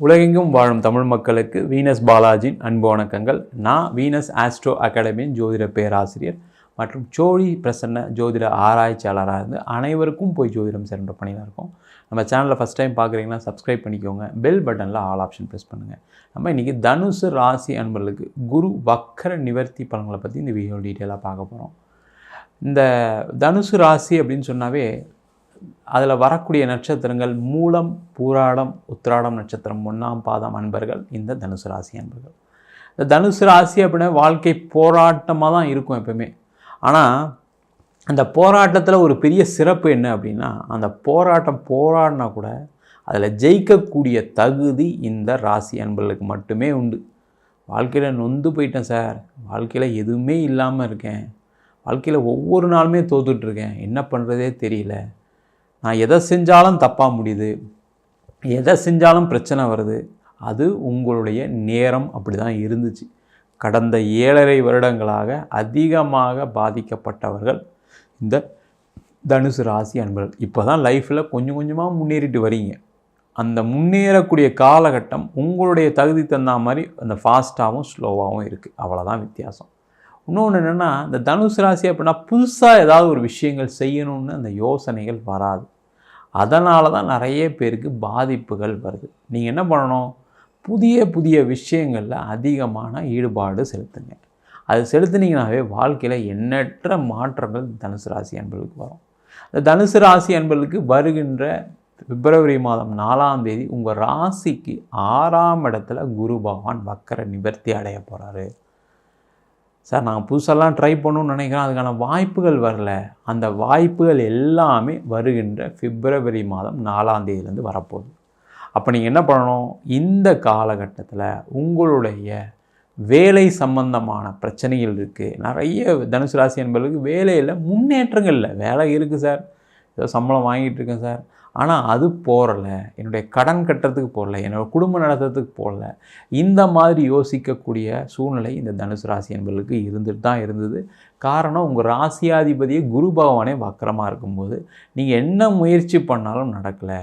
உலகெங்கும் வாழும் தமிழ் மக்களுக்கு வீனஸ் பாலாஜியின் அன்பு வணக்கங்கள். நான் வீனஸ் ஆஸ்ட்ரோ அகாடமியின் ஜோதிட பேராசிரியர் மற்றும் சோழி பிரசன்ன ஜோதிட ஆராய்ச்சியாளராக இருந்து அனைவருக்கும் போய் ஜோதிடம் சேர்ந்த பணியில் இருக்கும். நம்ம சேனலில் ஃபஸ்ட் டைம் பார்க்குறீங்கன்னா சப்ஸ்கிரைப் பண்ணிக்கோங்க. பெல் பட்டனில் ஆல் ஆப்ஷன் ப்ரெஸ் பண்ணுங்கள் நம்ம இன்றைக்கி தனுசு ராசி அன்பர்களுக்கு குரு வக்கர நிவர்த்தி பலன்களை பற்றி இந்த வீடியோ டீட்டெயிலாக பார்க்க போகிறோம் இந்த தனுசு ராசி அப்படின்னு சொன்னாவே அதில் வரக்கூடிய நட்சத்திரங்கள் மூலம் பூராடம் உத்திராடம் நட்சத்திரம் ஒன்றாம் பாதம் அன்பர்கள் இந்த தனுசு ராசி அன்பர்கள். இந்த தனுசு ராசி அப்படின்னா வாழ்க்கை போராட்டமாக தான் இருக்கும் எப்பவுமே ஆனால் அந்த போராட்டத்தில் ஒரு பெரிய சிறப்பு என்ன அப்படின்னா அந்த போராட்டம் போராடினா கூட அதில் ஜெயிக்கக்கூடிய தகுதி இந்த ராசி அன்பர்களுக்கு மட்டுமே உண்டு. வாழ்க்கையில் நொந்து போயிட்டேன் சார். வாழ்க்கையில் எதுவுமே இல்லாமல் இருக்கேன். வாழ்க்கையில் ஒவ்வொரு நாளுமே தோத்துட்ருக்கேன் என்ன பண்ணுறதே தெரியல. நான் எதை செஞ்சாலும் தப்பாக முடியுது எதை செஞ்சாலும் பிரச்சனை வருது அது உங்களுடைய நேரம் அப்படி தான் இருந்துச்சு. கடந்த ஏழரை வருடங்களாக அதிகமாக பாதிக்கப்பட்டவர்கள் இந்த தனுசு ராசி அன்பர்கள். இப்போ தான் லைஃப்பில் கொஞ்சம் கொஞ்சமாக முன்னேறிட்டு வரீங்க. அந்த முன்னேறக்கூடிய காலகட்டம் உங்களுடைய தகுதி தந்தா மாதிரி அந்த ஃபாஸ்ட்டாகவும் ஸ்லோவாகவும் இருக்குது அவ்வளோதான் வித்தியாசம். இன்னொன்று என்னென்னா இந்த தனுசு ராசி அப்படின்னா புதுசாக ஏதாவது ஒரு விஷயங்கள் செய்யணும்னு அந்த யோசனைகள் வராது. அதனால தான் நிறைய பேருக்கு பாதிப்புகள் வருது. நீங்கள் என்ன பண்ணணும்? புதிய புதிய விஷயங்களில் அதிகமான ஈடுபாடு செலுத்துங்க. அது செலுத்துனீங்கனாவே வாழ்க்கையில் எண்ணற்ற மாற்றங்கள் தனுசு ராசி அன்பர்களுக்கு வரும். இந்த தனுசு ராசி அன்பர்களுக்கு வருகின்ற பிப்ரவரி மாதம் நாலாம் தேதி உங்கள் ராசிக்கு ஆறாம் இடத்துல குரு பகவான் வக்கர நிவர்த்தி அடைய போகிறாரு சார் நான் புதுசெல்லாம் ட்ரை பண்ணணும்னு நினைக்கிறேன். அதுக்கான வாய்ப்புகள் வரல. அந்த வாய்ப்புகள் எல்லாமே வருகின்ற பிப்ரவரி மாதம் நாலாம் தேதியிலேருந்து வரப்போகுது. அப்போ நீங்கள் என்ன பண்ணணும்? இந்த காலகட்டத்தில் உங்களுடைய வேலை சம்பந்தமான பிரச்சனைகள் இருக்குது நிறைய தனுசு ராசி என்பவர்களுக்கு வேலையில் முன்னேற்றங்கள் இல்லை. வேலை இருக்குது சார். ஏதோ சம்பளம் வாங்கிட்டு இருக்கேன் சார். ஆனால் அது போகல என்னுடைய கடன் கட்டுறதுக்கு போகல என்னோடய குடும்பம் நடத்துறதுக்கு போகல இந்த மாதிரி யோசிக்கக்கூடிய சூழ்நிலை இந்த தனுசு ராசி என்பவர்களுக்கு இருந்துட்டு தான் இருந்தது. காரணம் உங்கள் ராசியாதிபதியே குரு பகவானே வக்கரமாக இருக்கும்போது நீங்கள் என்ன முயற்சி பண்ணாலும் நடக்கலை.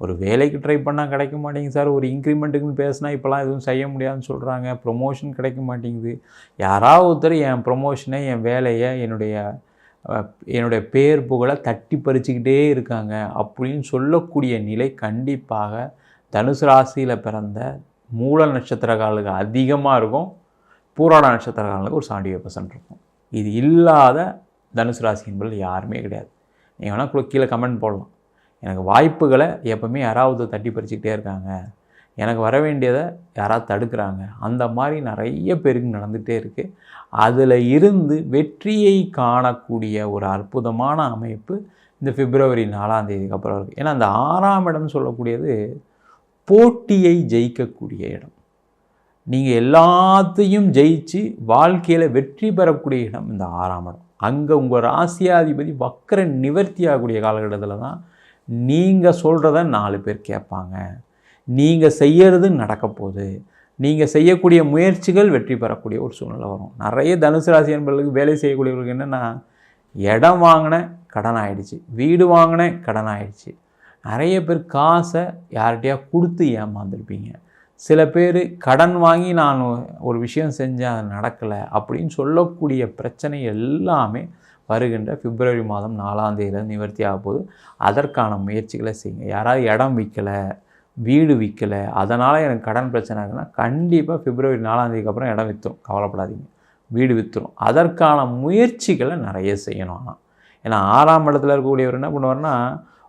ஒரு வேலைக்கு ட்ரை பண்ணால் கிடைக்க மாட்டேங்குது சார். ஒரு இன்க்ரிமெண்ட்டுக்குன்னு பேசினா இப்போலாம் எதுவும் செய்ய முடியாதுன்னு சொல்கிறாங்க ப்ரொமோஷன் கிடைக்க மாட்டேங்குது. யாராவது ஒருத்தர் என் ப்ரொமோஷனை என் வேலையை என்னுடைய என்னுடைய பேர் புகழை தட்டி பறிச்சுக்கிட்டே இருக்காங்க அப்படின்னு சொல்லக்கூடிய நிலை கண்டிப்பாக தனுசு ராசியில் பிறந்த மூல நட்சத்திரக்காலுக்கு அதிகமாக இருக்கும். பூராட நட்சத்திரக்காலுக்கு ஒரு செவன்டி பர்சன்ட் இருக்கும். இது இல்லாத தனுசு ராசி என்பது யாருமே கிடையாது. நீங்கள் வேணால் கீழே கமெண்ட் போடலாம். எனக்கு வாய்ப்புகளை எப்போவுமே யாராவது தட்டி பறிச்சுக்கிட்டே இருக்காங்க. எனக்கு வர வேண்டியதை யாராவது தடுக்கிறாங்க. அந்த மாதிரி நிறைய பேருக்கு நடந்துகிட்டே இருக்குது அதில் இருந்து வெற்றியை காணக்கூடிய ஒரு அற்புதமான அமைப்பு இந்த பிப்ரவரி நாலாம் தேதிக்கு அப்புறம் இருக்குது ஏன்னா அந்த ஆறாம் இடம் சொல்லக்கூடியது போட்டியை ஜெயிக்கக்கூடிய இடம். நீங்கள் எல்லாத்தையும் ஜெயிச்சு வாழ்க்கையில் வெற்றி பெறக்கூடிய இடம் இந்த ஆறாம் இடம். அங்கே உங்கள் ராசியாதிபதி வக்கர நிவர்த்தி ஆகக்கூடிய காலகட்டத்தில் தான் நீங்கள் சொல்கிறத நாலு பேர் கேட்பாங்க. நீங்கள் செய்யறது நடக்க போகுது. நீங்கள் செய்யக்கூடிய முயற்சிகள் வெற்றி பெறக்கூடிய ஒரு சூழ்நிலை வரும். நிறைய தனுசு ராசி என்பவர்களுக்கு வேலை செய்யக்கூடியவர்களுக்கு என்னென்னா இடம் வாங்கின கடன் ஆகிடுச்சு வீடு வாங்கின கடன் ஆகிடுச்சு நிறைய பேர் காசை யார்கிட்டயா கொடுத்து ஏமாந்துருப்பீங்க. சில பேர் கடன் வாங்கி நான் ஒரு விஷயம் செஞ்சேன் அது நடக்கலை அப்படின்னு சொல்லக்கூடிய பிரச்சனை எல்லாமே வருகின்ற பிப்ரவரி மாதம் நாலாம் தேதியில் நிவர்த்தி ஆக போது அதற்கான முயற்சிகளை செய்யுங்க. யாராவது இடம் விற்கலை வீடு விற்கலை அதனால் எனக்கு கடன் பிரச்சனை ஆகுதுன்னா கண்டிப்பாக பிப்ரவரி நாலாந்தேதிக்கு அப்புறம் இடம் விற்றும் கவலைப்படாதீங்க. வீடு விற்றுரும் அதற்கான முயற்சிகளை நிறைய செய்யணும் ஆனால் ஏன்னா ஆறாம் இடத்துல இருக்கக்கூடியவர் என்ன பண்ணுவார்னா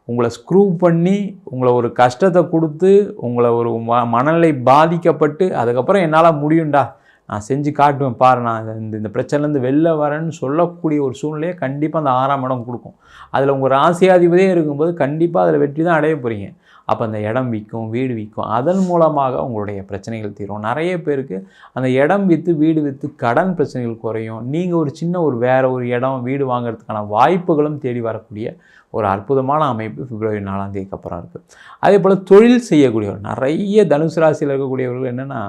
உங்களை ஸ்க்ரூ பண்ணி உங்களை ஒரு கஷ்டத்தை கொடுத்து உங்களை ஒரு ம மனநிலை பாதிக்கப்பட்டு அதுக்கப்புறம் என்னால் முடியும்டா. நான் செஞ்சு காட்டுவேன் பாரு நான் இந்த இந்த பிரச்சனைலேருந்து வெளில வரேன்னு சொல்லக்கூடிய ஒரு சூழ்நிலையை கண்டிப்பாக அந்த ஆறாம் இடம் கொடுக்கும். அதில் உங்கள் ராசியாதிபதியே இருக்கும்போது கண்டிப்பாக அதில் வெற்றி தான் அடைய போகிறீங்க அப்போ அந்த இடம் விற்கும் வீடு விற்கும். அதன் மூலமாக உங்களுடைய பிரச்சனைகள் தீரும். நிறைய பேருக்கு அந்த இடம் விற்று வீடு விற்று கடன் பிரச்சனைகள் குறையும். நீங்கள் ஒரு சின்ன ஒரு வேறு ஒரு இடம் வீடு வாங்குறதுக்கான வாய்ப்புகளும் தேடி வரக்கூடிய ஒரு அற்புதமான அமைப்பு பிப்ரவரி நாலாம் தேதிக்கு அப்புறம் இருக்குது அதே போல் தொழில் செய்யக்கூடியவர் நிறைய தனுசு ராசியில் இருக்கக்கூடியவர்கள் என்னென்னா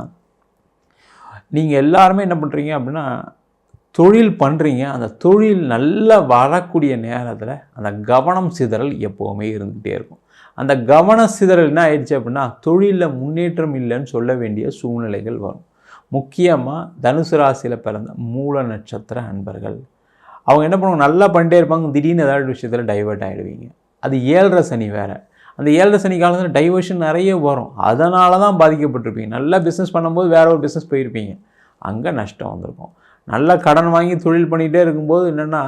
நீங்கள் எல்லாருமே என்ன பண்ணுறீங்க அப்படின்னா தொழில் பண்ணுறீங்க அந்த தொழில் நல்லா வரக்கூடிய நேரத்தில் அந்த கவனம் சிதறல் எப்போவுமே இருந்துகிட்டே இருக்கும். அந்த கவன சிதறல் என்ன ஆயிடுச்சு அப்படின்னா தொழிலில் முன்னேற்றம் இல்லைன்னு சொல்ல வேண்டிய சூழ்நிலைகள் வரும். முக்கியமாக தனுசு ராசியில் பிறந்த மூல நட்சத்திர அன்பர்கள். அவங்க என்ன பண்ணுவாங்க? நல்லா பண்ணிட்டே இருப்பாங்க. திடீர்னு ஏதாவது விஷயத்தில் டைவர்ட் ஆகிடுவீங்க அது ஏழரை சனி வேறு. அந்த ஏழரை சனி காலத்தில் டைவர்ஷன் நிறைய வரும். அதனால தான் பாதிக்கப்பட்டிருப்பீங்க. நல்லா பிஸ்னஸ் பண்ணும்போது வேறு ஒரு பிஸ்னஸ் போயிருப்பீங்க. அங்கே நஷ்டம் வந்திருக்கும். நல்லா கடன் வாங்கி தொழில் பண்ணிகிட்டே இருக்கும்போது என்னென்னா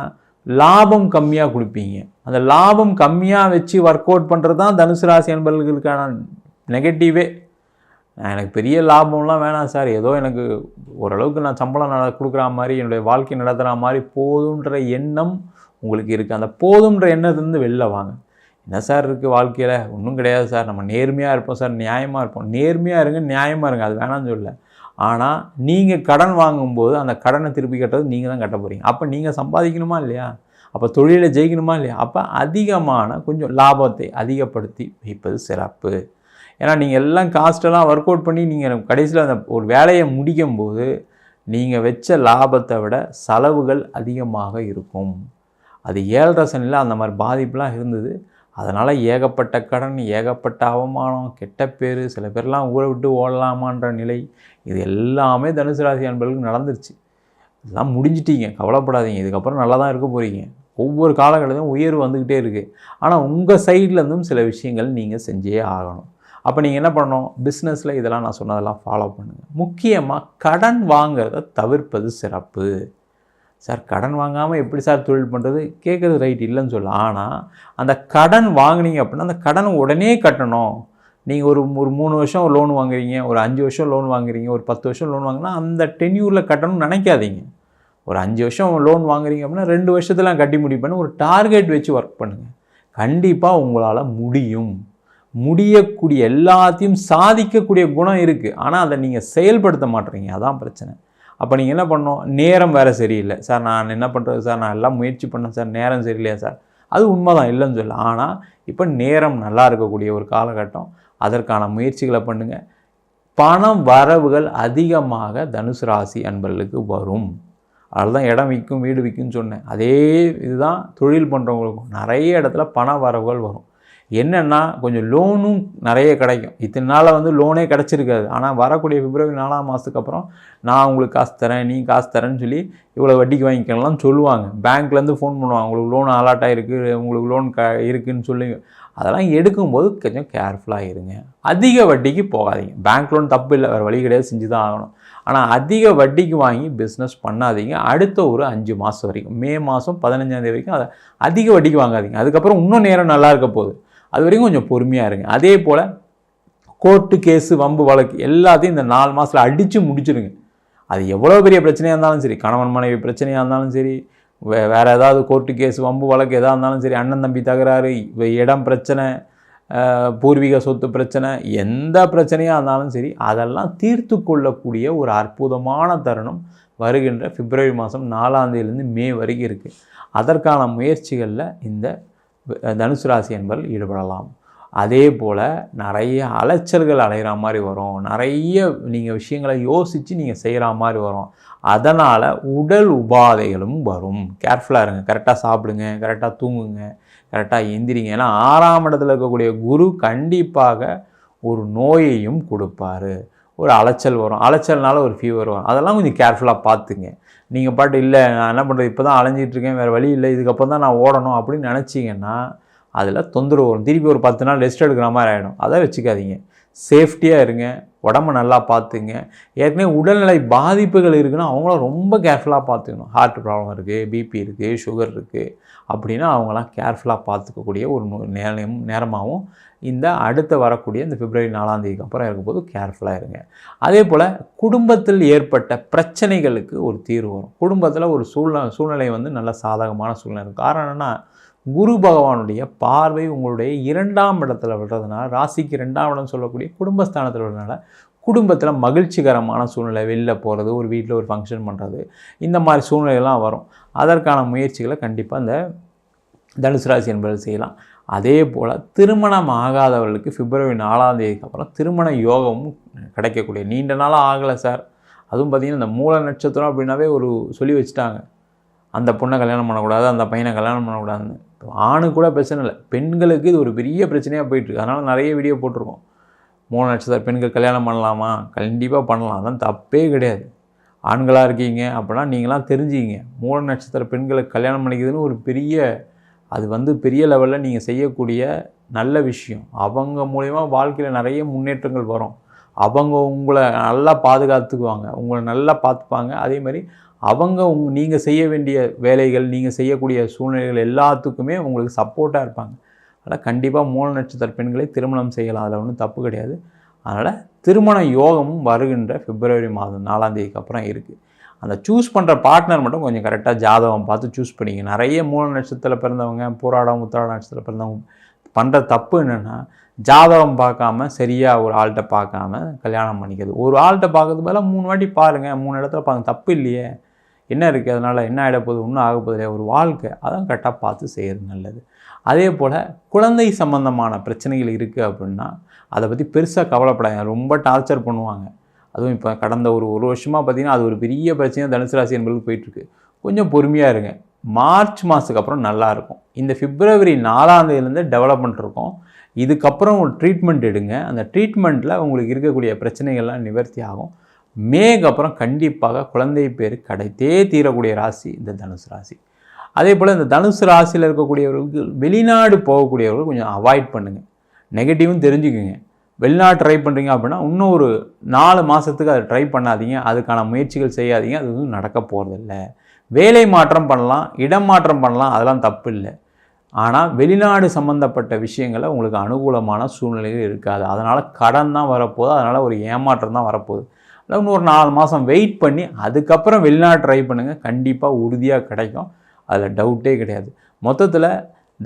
லாபம் கம்மியாக கொடுப்பீங்க. அந்த லாபம் கம்மியாக வச்சு ஒர்க் அவுட் பண்ணுறது தான் தனுசு ராசி அன்பர்களுக்கான நெகட்டிவே எனக்கு பெரிய லாபம்லாம் வேணாம் சார். ஏதோ எனக்கு ஓரளவுக்கு நான் சம்பளம் நட கொடுக்குற மாதிரி என்னுடைய வாழ்க்கை நடத்துகிற மாதிரி போதுன்ற எண்ணம் உங்களுக்கு இருக்குது அந்த போதுன்ற எண்ணத்துலேருந்து வெளில வாங்க. என்ன சார் இருக்குது வாழ்க்கையில்? ஒன்றும் கிடையாது சார். நம்ம நேர்மையாக இருப்போம் சார். நியாயமாக இருப்போம். நேர்மையாக இருங்க நியாயமாக இருங்க. அது வேணாம்னு சொல்லலை. ஆனால் நீங்கள் கடன் வாங்கும்போது அந்த கடனை திருப்பி கட்டுறது நீங்கள் தான் கட்ட போகிறீங்க அப்போ நீங்கள் சம்பாதிக்கணுமா இல்லையா? அப்போ தொழிலில் ஜெயிக்கணுமா இல்லையா? அப்போ அதிகமான கொஞ்சம் லாபத்தை அதிகப்படுத்தி வைப்பது சிறப்பு. ஏன்னா நீங்கள் எல்லாம் காஸ்ட்டெல்லாம் ஒர்க் அவுட் பண்ணி நீங்கள் கடைசியில் அந்த ஒரு வேலையை முடிக்கும் போது நீங்கள் வச்ச லாபத்தை விட செலவுகள் அதிகமாக இருக்கும். அது ஏழரை சனியில் அந்த மாதிரி பாதிப்புலாம் இருந்தது. அதனால் ஏகப்பட்ட கடன் ஏகப்பட்ட அவமானம் கெட்ட பேர் சில பேர்லாம் ஊரை விட்டு ஓடலாமான்ற நிலை இது எல்லாமே தனுசு ராசி அன்பர்களுக்கு நடந்துருச்சு. இதெல்லாம் முடிஞ்சிட்டீங்க கவலைப்படாதீங்க இதுக்கப்புறம் நல்லா தான் இருக்க போகிறீங்க ஒவ்வொரு காலகட்டத்திலும் உயர்வு வந்துக்கிட்டே இருக்குது ஆனால் உங்கள் சைட்லேருந்தும் சில விஷயங்கள் நீங்கள் செஞ்சே ஆகணும். அப்போ நீங்கள் என்ன பண்ணணும்? பிஸ்னஸில் இதெல்லாம் நான் சொன்னதெல்லாம் ஃபாலோ பண்ணுங்கள் முக்கியமாக கடன் வாங்கிறத தவிர்ப்பது சிறப்பு. சார் கடன் வாங்காமல் எப்படி சார் தொழில் பண்ணுறது கேட்குறது ரைட் இல்லைன்னு சொல்லு. ஆனால் அந்த கடன் வாங்கினீங்க அப்படின்னா அந்த கடனை உடனே கட்டணும். நீங்கள் ஒரு ஒரு மூணு வருஷம் லோன் வாங்குறீங்க ஒரு அஞ்சு வருஷம் லோன் வாங்குறீங்க ஒரு பத்து வருஷம் லோன் வாங்கினா அந்த டென்யூரில் கட்டணும்னு நினைக்காதீங்க. ஒரு அஞ்சு வருஷம் லோன் வாங்குறீங்க அப்படின்னா ரெண்டு வருஷத்தில் கட்டி முடிப்பேன்னு ஒரு டார்கெட் வச்சு ஒர்க் பண்ணுங்கள் கண்டிப்பாக உங்களால் முடியும். முடியக்கூடிய எல்லாத்தையும் சாதிக்கக்கூடிய குணம் இருக்குது ஆனால் அதை நீங்கள் செயல்படுத்த மாட்டுறீங்க. அதான் பிரச்சனை. அப்போ நீங்கள் என்ன பண்ணணும்? நேரம் வேறு சரியில்லை. சார் நான் என்ன பண்ணுறது சார் நான் எல்லாம் முயற்சி பண்ணேன் சார். நேரம் சரியில்லையா சார்? அது உண்மை தான் இல்லைன்னு சொல்ல ஆனால் இப்போ நேரம் நல்லா இருக்கக்கூடிய ஒரு காலகட்டம். அதற்கான முயற்சிகளை பண்ணுங்கள் பணம் வரவுகள் அதிகமாக தனுசு ராசி அன்பர்களுக்கு வரும். அதில் தான் இடம் விற்கும் வீடு விற்கும்னு சொன்னேன். அதே இதுதான் தொழில் பண்ணுறவங்களுக்கும் நிறைய இடத்துல பண வரவுகள் வரும். என்னென்னா கொஞ்சம் லோனும் நிறைய கிடைக்கும். இத்தனை நாளில் வந்து லோனே கிடச்சிருக்காது. ஆனால் வரக்கூடிய பிப்ரவரி நாலாம் மாதத்துக்கு அப்புறம் நான் உங்களுக்கு காசு தரேன் நீ காசு தரேன்னு சொல்லி இவ்வளோ வட்டிக்கு வாங்கிக்கலாம் சொல்லுவாங்க. பேங்க்லேருந்து ஃபோன் பண்ணுவாங்க. உங்களுக்கு லோன் அலாட் ஆகிருக்கு உங்களுக்கு லோன் க இருக்குதுன்னு சொல்லி. அதெல்லாம் எடுக்கும்போது கொஞ்சம் கேர்ஃபுல்லாக இருங்க. அதிக வட்டிக்கு போகாதீங்க. பேங்க் லோன் தப்பு இல்லை. வேறு வழி கிடையாது. செஞ்சு தான் ஆகணும். ஆனால் அதிக வட்டிக்கு வாங்கி பிஸ்னஸ் பண்ணாதீங்க. அடுத்த ஒரு அஞ்சு மாதம் வரைக்கும். மே மாதம் பதினஞ்சாந்தேதி வரைக்கும் அதை அதிக வட்டிக்கு வாங்காதீங்க. அதுக்கப்புறம் இன்னும் நேரம் நல்லா இருக்க போகுது. அது வரைக்கும் கொஞ்சம் பொறுமையாக இருங்க. அதே போல் கோர்ட்டு கேஸு வம்பு வழக்கு எல்லாத்தையும் இந்த நாலு மாதத்தில் அடித்து முடிச்சிருங்க. அது எவ்வளோ பெரிய பிரச்சனையாக இருந்தாலும் சரி கணவன் மனைவி பிரச்சனையாக இருந்தாலும் சரி வே வேறு ஏதாவது கோர்ட்டு கேஸ் வம்பு வழக்கு எதாக இருந்தாலும் சரி அண்ணன் தம்பி தகராறு இடம் பிரச்சனை பூர்வீக சொத்து பிரச்சனை எந்த பிரச்சனையாக இருந்தாலும் சரி அதெல்லாம் தீர்த்து கொள்ளக்கூடிய ஒரு அற்புதமான தருணம் வருகின்ற பிப்ரவரி மாதம் நாலாந்தேதியிலேருந்து மே வரைக்கும் இருக்குது அதற்கான முயற்சிகளில் இந்த தனுசு ராசி என்பவர்கள் ஈடுபடலாம். அதே போல் நிறைய அலைச்சல்கள் அடைகிற மாதிரி வரும். நிறைய நீங்கள் விஷயங்களை யோசித்து நீங்கள் செய்கிற மாதிரி வரும். அதனால் உடல் உபாதைகளும் வரும். கேர்ஃபுல்லாக இருங்க. கரெக்டாக சாப்பிடுங்க. கரெக்டாக தூங்குங்க. கரெக்டாக எந்திரிங்க. ஏன்னா ஆறாம் இடத்துல இருக்கக்கூடிய குரு கண்டிப்பாக ஒரு நோயையும் கொடுப்பாரு. ஒரு அலைச்சல் வரும். அலைச்சல்னால ஒரு ஃபீவர் வரும். அதெல்லாம் கொஞ்சம் கேர்ஃபுல்லாக பார்த்துங்க. நீங்கள் பாட்டு இல்லை நான் என்ன பண்ணுறது இப்போ தான் அலைஞ்சிட்ருக்கேன் வேறு வழி இல்லை இதுக்கப்புறம் தான் நான் ஓடணும் அப்படின்னு நினச்சிங்கன்னா அதில் தொந்தரவு வரும். திருப்பி ஒரு பத்து நாள் ரெஸ்ட் எடுக்கிற மாதிரி ஆகிடும் அதை வச்சுக்காதீங்க. சேஃப்டியாக இருங்க. உடம்ப நல்லா பார்த்துங்க. ஏற்கனவே உடல்நிலை பாதிப்புகள் இருக்குன்னா அவங்கள ரொம்ப கேர்ஃபுல்லாக பார்த்துக்கணும். ஹார்ட் ப்ராப்ளம் இருக்குது பிபி இருக்குது சுகர் இருக்குது அப்படின்னா அவங்களாம் கேர்ஃபுல்லாக பார்த்துக்கக்கூடிய ஒரு நேரம் நேரமாகவும் இந்த அடுத்த வரக்கூடிய இந்த பிப்ரவரி நாலாம் தேதிக்கு அப்புறம் இருக்கும்போது கேர்ஃபுல்லாக இருங்க. அதே போல் குடும்பத்தில் ஏற்பட்ட பிரச்சனைகளுக்கு ஒரு தீர்வு வரும். குடும்பத்தில் ஒரு சூழ்நிலை சூழ்நிலை வந்து நல்ல சாதகமான சூழ்நிலை இருக்கும். காரணம் என்னென்னா குரு பகவானுடைய பார்வை உங்களுடைய இரண்டாம் இடத்துல விடுறதுனால ராசிக்கு இரண்டாம் இடம் சொல்லக்கூடிய குடும்பஸ்தானத்தில் விடுறதுனால குடும்பத்தில் மகிழ்ச்சிகரமான சூழ்நிலை வெளில போகிறது ஒரு வீட்டில் ஒரு ஃபங்க்ஷன் பண்ணுறது இந்த மாதிரி சூழ்நிலைகள்லாம் வரும். அதற்கான முயற்சிகளை கண்டிப்பாக இந்த தனுசு ராசி என்பது செய்யலாம். அதே போல் திருமணம் ஆகாதவர்களுக்கு பிப்ரவரி நாலாம் தேதிக்கு அப்புறம் திருமண யோகமும் கிடைக்கக்கூடிய நீண்ட நாளாக ஆகலை சார். அதுவும் பார்த்திங்கன்னா இந்த மூல நட்சத்திரம் அப்படின்னாவே ஒரு சொல்லி வச்சுட்டாங்க. அந்த பொண்ணை கல்யாணம் பண்ணக்கூடாது அந்த பையனை கல்யாணம் பண்ணக்கூடாதுன்னு. ஆணு கூட பிரச்சனை இல்லை. பெண்களுக்கு இது ஒரு பெரிய பிரச்சனையாக போயிட்டுருக்கு. அதனால் நிறைய வீடியோ போட்டிருக்கோம். மூணு நட்சத்திர பெண்கள் கல்யாணம் பண்ணலாமா? கண்டிப்பாக பண்ணலாம். அதான் தப்பே கிடையாது. ஆண்களாக இருக்கீங்க அப்படின்னா நீங்களாம் தெரிஞ்சுக்கிங்க. மூல நட்சத்திர பெண்களுக்கு கல்யாணம் பண்ணிக்கிறதுன்னு ஒரு பெரிய அது வந்து பெரிய லெவலில் நீங்கள் செய்யக்கூடிய நல்ல விஷயம். அவங்க மூலயமா வாழ்க்கையில் நிறைய முன்னேற்றங்கள் வரும். அவங்க உங்களை நல்லா பாதுகாத்துக்குவாங்க. உங்களை நல்லா பார்த்துப்பாங்க. அதே மாதிரி அவங்க உங் நீங்கள் செய்ய வேண்டிய வேலைகள் நீங்கள் செய்யக்கூடிய சூழ்நிலைகள் எல்லாத்துக்குமே உங்களுக்கு சப்போர்ட்டாக இருப்பாங்க. அதனால் கண்டிப்பாக மூல நட்சத்திர பெண்களை திருமணம் செய்யலாம். அதில் ஒன்றும் தப்பு கிடையாது. அதனால் திருமண யோகமும் வருகின்ற பிப்ரவரி மாதம் நாலாம் தேதிக்கு அப்புறம் இருக்குது அந்த சூஸ் பண்ணுற பார்ட்னர் மட்டும் கொஞ்சம் கரெக்டாக ஜாதகம் பார்த்து சூஸ் பண்ணிங்க நிறைய மூல நட்சத்திரத்தில் பிறந்தவங்க பூராடம் உத்திராட நட்சத்திரத்தில் பிறந்தவங்க பண்ணுற தப்பு என்னென்னா ஜாதகம் பார்க்காம சரியாக ஒரு ஆள்கிட்ட பார்க்காம கல்யாணம் பண்ணிக்கிறது. ஒரு ஆள்கிட்ட பார்க்கறது பதிலாக மூணு வாட்டி பாருங்கள் மூணு இடத்துல பாருங்க தப்பு இல்லையே. என்ன இருக்குது அதனால் என்ன ஆகிட போகுது? ஒன்றும் ஆக போகுது ஒரு வாழ்க்கை அதான் கரெக்டாக பார்த்து செய்கிறது நல்லது. அதே போல் குழந்தை சம்பந்தமான பிரச்சனைகள் இருக்குது அப்படின்னா அதை பற்றி பெருசாக கவலைப்படாங்க ரொம்ப டார்ச்சர் பண்ணுவாங்க. அதுவும் இப்போ கடந்த ஒரு ஒரு வருஷமாக பார்த்திங்கன்னா அது ஒரு பெரிய பிரச்சனையாக தனுசு ராசி என்பதுக்கு போயிட்டுருக்கு. கொஞ்சம் பொறுமையாக இருங்க. மார்ச் மாதத்துக்கு அப்புறம் நல்லாயிருக்கும் இந்த பிப்ரவரி நாலாந்தேதியிலேருந்து டெவலப்மெண்ட் இருக்கும். இதுக்கப்புறம் ஒரு ட்ரீட்மெண்ட் எடுங்க. அந்த ட்ரீட்மெண்ட்டில் உங்களுக்கு இருக்கக்கூடிய பிரச்சனைகள்லாம் நிவர்த்தி ஆகும். மேக்கு அப்புறம் கண்டிப்பாக குழந்தை பேர் கிடைத்தே தீரக்கூடிய ராசி இந்த தனுசு ராசி. அதே போல் இந்த தனுசு ராசியில் இருக்கக்கூடியவர்களுக்கு வெளிநாடு போகக்கூடியவர்கள் கொஞ்சம் அவாய்ட் பண்ணுங்கள் நெகட்டிவும் தெரிஞ்சுக்குங்க. வெளிநாடு ட்ரை பண்ணுறீங்க அப்படின்னா இன்னும் ஒரு நாலு மாதத்துக்கு அதை ட்ரை பண்ணாதீங்க. அதுக்கான முயற்சிகள் செய்யாதீங்க. அது வந்து நடக்க போகிறதில்ல வேலை மாற்றம் பண்ணலாம் இடம் மாற்றம் பண்ணலாம் அதெல்லாம் தப்பு இல்லை. ஆனால் வெளிநாடு சம்மந்தப்பட்ட விஷயங்களை உங்களுக்கு அனுகூலமான சூழ்நிலைகள் இருக்காது. அதனால் கடன் தான் வரப்போகுது. அதனால் ஒரு ஏமாற்றம் தான் வரப்போகுது. இல்லை இன்னும் ஒரு நாலு மாதம் வெயிட் பண்ணி அதுக்கப்புறம் வெளிநாடு ட்ரை பண்ணுங்கள் கண்டிப்பாக உறுதியாக கிடைக்கும். அதில் டவுட்டே கிடையாது. மொத்தத்தில்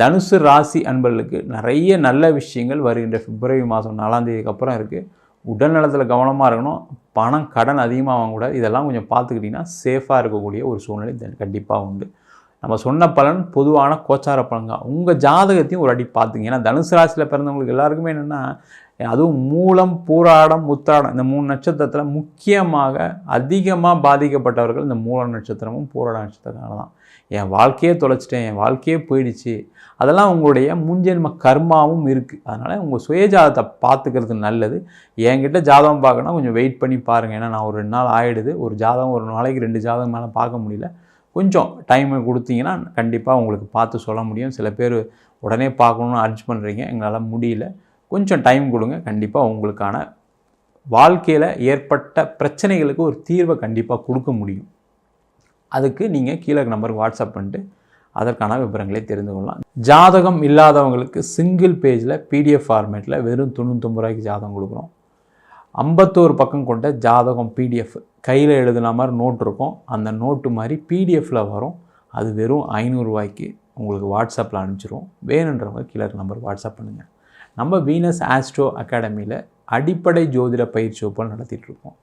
தனுசு ராசி அன்பர்களுக்கு நிறைய நல்ல விஷயங்கள் வருகின்ற பிப்ரவரி மாதம் நாலாம் தேதிக்கு அப்புறம் இருக்குது உடல் நலத்தில் கவனமாக இருக்கணும். பணம் கடன் அதிகமாக வாங்கக்கூடாது. இதெல்லாம் கொஞ்சம் பார்த்துக்கிட்டிங்கன்னா சேஃபாக இருக்கக்கூடிய ஒரு சூழ்நிலை கண்டிப்பாக உண்டு. நம்ம சொன்ன பலன் பொதுவான கோச்சார பலன் உங்கள் ஜாதகத்தையும் ஒரு அடி பார்த்துங்க ஏன்னா தனுசு ராசியில் பிறந்தவங்களுக்கு எல்லாருக்குமே என்னென்னா அதுவும் மூலம் பூராடம் முத்தாடம் இந்த மூணு நட்சத்திரத்தில் முக்கியமாக அதிகமாக பாதிக்கப்பட்டவர்கள் இந்த மூல நட்சத்திரமும் பூராட நட்சத்திரத்தினால தான் என் வாழ்க்கையே தொலைச்சிட்டேன் என் வாழ்க்கையே போயிடுச்சு. அதெல்லாம் உங்களுடைய முன்ஜென்ம கர்மாவும் இருக்குது அதனால் உங்கள் சுயஜாதத்தை பார்த்துக்கிறது நல்லது. என்கிட்ட ஜாதகம் பார்க்கணும் கொஞ்சம் வெயிட் பண்ணி பாருங்கள் ஏன்னா நான் ஒரு ரெண்டு நாள் ஆகிடுது ஒரு ஜாதகம் ஒரு நாளைக்கு ரெண்டு ஜாதகம் மேலே பார்க்க முடியல. கொஞ்சம் டைமை கொடுத்தீங்கன்னா கண்டிப்பாக உங்களுக்கு பார்த்து சொல்ல முடியும். சில பேர் உடனே பார்க்கணுன்னு அர்ஜ் பண்ணுறீங்க எங்களால் முடியல. கொஞ்சம் டைம் கொடுங்க. கண்டிப்பாக உங்களுக்கான வாழ்க்கையில் ஏற்பட்ட பிரச்சனைகளுக்கு ஒரு தீர்வை கண்டிப்பாக கொடுக்க முடியும். அதுக்கு நீங்கள் கீழே நம்பருக்கு வாட்ஸ்அப் பண்ணிட்டு அதற்கான விவரங்களை தெரிந்து கொள்ளலாம். ஜாதகம் இல்லாதவங்களுக்கு சிங்கிள் பேஜில் பிடிஎஃப் ஃபார்மேட்டில் வெறும் தொண்ணூத்தொம்பது ரூபாய்க்கு ஜாதகம் கொடுக்குறோம். ஐம்பத்தோரு பக்கம் கொண்ட ஜாதகம் பிடிஎஃப் கையில் எழுதுன மாதிரி நோட் இருக்கும். அந்த நோட்டு மாதிரி பிடிஎஃப்பில் வரும். அது வெறும் ஐநூறுரூவாய்க்கு உங்களுக்கு வாட்ஸ்அப்பில் அனுப்பிச்சிருவோம். வேணுன்றவங்க கீழே நம்பர் வாட்ஸ்அப் பண்ணுங்கள் நம்ம வீனஸ் ஆஸ்ட்ரோ அகாடமியில் அடிப்படை ஜோதிட பயிற்சி வகுப்புகள் நடத்திட்டுருக்கோம்.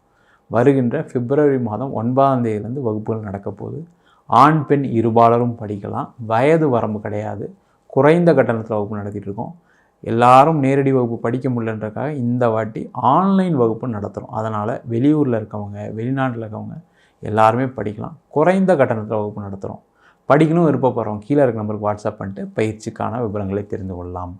வருகின்ற பிப்ரவரி மாதம் ஒன்பதாம் தேதியிலேருந்து வகுப்புகள் நடக்க போகுது. ஆண் பெண் இருபாலரும் படிக்கலாம். வயது வரம்பு கிடையாது. குறைந்த கட்டணத்தில் வகுப்பு நடத்திட்டுருக்கோம். எல்லாரும் நேரடி வகுப்பு படிக்க முடியலன்றக்காக இந்த வாட்டி ஆன்லைன் வகுப்பு நடத்துகிறோம் அதனால் வெளியூரில் இருக்கவங்க வெளிநாட்டில் இருக்கவங்க எல்லாருமே படிக்கலாம். குறைந்த கட்டணத்தில் வகுப்பு நடத்துகிறோம் படிக்கணும் விருப்பப்படுறோம் கீழே இருக்க நம்பருக்கு வாட்ஸ்அப் பண்ணிட்டு பயிற்சிக்கான விவரங்களை தெரிந்து கொள்ளலாம்.